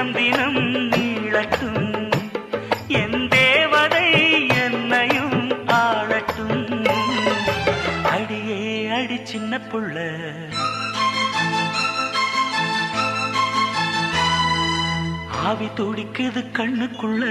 தினம் தினம் நீளட்டும். என் தேவதை என்னையும் ஆளட்டும். அடியே அடி சின்ன புள்ள. ஆவி துடிக்குது கண்ணுக்குள்ள.